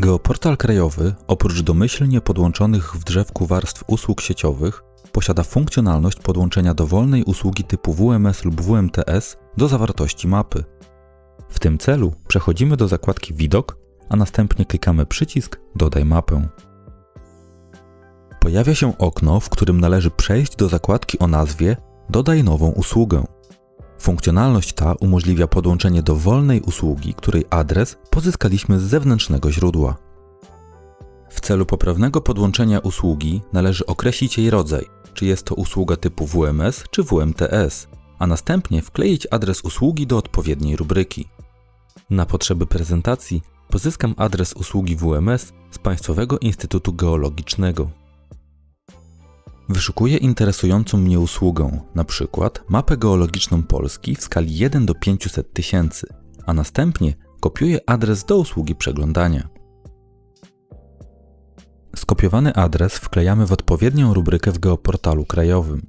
Geoportal krajowy, oprócz domyślnie podłączonych w drzewku warstw usług sieciowych, posiada funkcjonalność podłączenia dowolnej usługi typu WMS lub WMTS do zawartości mapy. W tym celu przechodzimy do zakładki Widok, a następnie klikamy przycisk Dodaj mapę. Pojawia się okno, w którym należy przejść do zakładki o nazwie Dodaj nową usługę. Funkcjonalność ta umożliwia podłączenie dowolnej usługi, której adres pozyskaliśmy z zewnętrznego źródła. W celu poprawnego podłączenia usługi należy określić jej rodzaj, czy jest to usługa typu WMS czy WMTS, a następnie wkleić adres usługi do odpowiedniej rubryki. Na potrzeby prezentacji pozyskam adres usługi WMS z Państwowego Instytutu Geologicznego. Wyszukuję interesującą mnie usługę, na przykład mapę geologiczną Polski w skali 1 do 500 tysięcy, a następnie kopiuję adres do usługi przeglądania. Skopiowany adres wklejamy w odpowiednią rubrykę w geoportalu krajowym.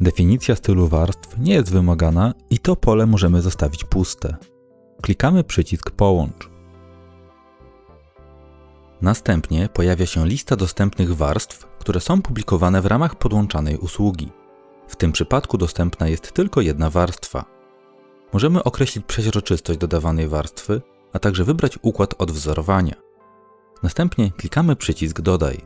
Definicja stylu warstw nie jest wymagana i to pole możemy zostawić puste. Klikamy przycisk Połącz. Następnie pojawia się lista dostępnych warstw, które są publikowane w ramach podłączanej usługi. W tym przypadku dostępna jest tylko jedna warstwa. Możemy określić przeźroczystość dodawanej warstwy, a także wybrać układ odwzorowania. Następnie klikamy przycisk Dodaj.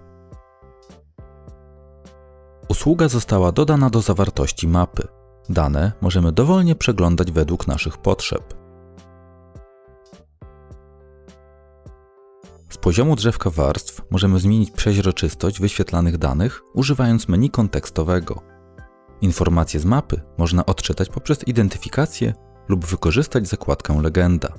Usługa została dodana do zawartości mapy. Dane możemy dowolnie przeglądać według naszych potrzeb. Poziomu drzewka warstw możemy zmienić przeźroczystość wyświetlanych danych używając menu kontekstowego. Informacje z mapy można odczytać poprzez identyfikację lub wykorzystać zakładkę Legenda.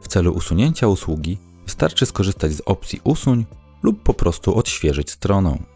W celu usunięcia usługi wystarczy skorzystać z opcji Usuń lub po prostu odświeżyć stronę.